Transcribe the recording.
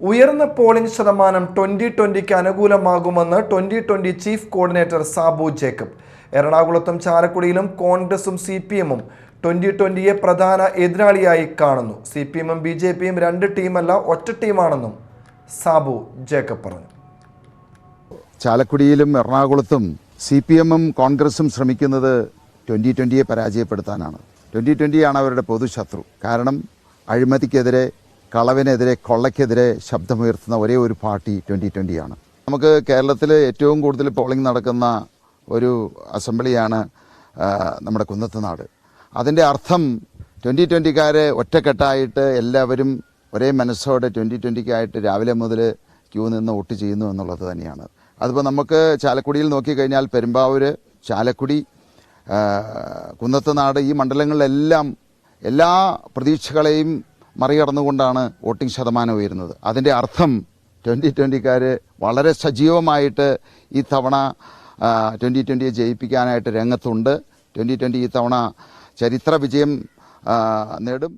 ഉയർന്ന പോളിംഗ് ശതമാനം ട്വന്റി ട്വന്റിക്ക് അനുകൂലമാകുമെന്ന് twenty twenty chief coordinator Sabu Jacob. എറണാകുളത്തും ചാലക്കുടിയിലും കോൺഗ്രസും സി പി എമ്മും ട്വന്റി ട്വന്റിയെ പ്രധാന എതിരാളിയായി കാണുന്നു. സി പി എമ്മും ബി ജെ പിയും രണ്ട് ടീമല്ല ഒറ്റ ടീമാണെന്നും സാബു ജേക്കബ് പറഞ്ഞു. ചാലക്കുടിയിലും എറണാകുളത്തും സി പി എമ്മും കോൺഗ്രസും ശ്രമിക്കുന്നത് ട്വന്റി ട്വന്റിയെ പരാജയപ്പെടുത്താനാണ്. ട്വന്റി ട്വന്റിയാണ് അവരുടെ പൊതുശത്രു. കാരണം അഴിമതിക്കെതിരെ കളവിനെതിരെ കൊള്ളയ്ക്കെതിരെ ശബ്ദമുയർത്തുന്ന ഒരേ ഒരു പാർട്ടി ട്വന്റി ട്വന്റിയാണ് നമുക്ക് കേരളത്തിൽ ഏറ്റവും കൂടുതൽ പോളിംഗ് നടക്കുന്ന ഒരു അസംബ്ലിയാണ് നമ്മുടെ കുന്നത്തുനാട് അതിന്റെ അർത്ഥം ട്വന്റി ട്വന്റിക്കാരെ ഒറ്റക്കെട്ടായിട്ട് എല്ലാവരും ഒരേ മനസ്സോടെ ട്വന്റി ട്വന്റിക്കായിട്ട് രാവിലെ മുതൽ ക്യൂ നിന്ന് വോട്ട് ചെയ്യുന്നു എന്നുള്ളത് തന്നെയാണ്. അതിപ്പോൾ നമുക്ക് ചാലക്കുടിയിൽ നോക്കിക്കഴിഞ്ഞാൽ പെരുമ്പാവൂർ ചാലക്കുടി കുന്നത്ത് കുന്നത്തുനാട് ഈ മണ്ഡലങ്ങളിലെല്ലാം എല്ലാ പ്രതീക്ഷകളെയും മറികടന്നുകൊണ്ടാണ് വോട്ടിംഗ് ശതമാനം ഉയരുന്നത്. അതിന്റെ അർത്ഥം ട്വന്റി ട്വന്റിക്കാർ വളരെ സജീവമായിട്ട് ഈ തവണ ട്വന്റി ട്വന്റിയെ ജയിപ്പിക്കാനായിട്ട് രംഗത്തുണ്ട്. ട്വന്റി ട്വന്റി ഈ തവണ ചരിത്ര വിജയം നേടും.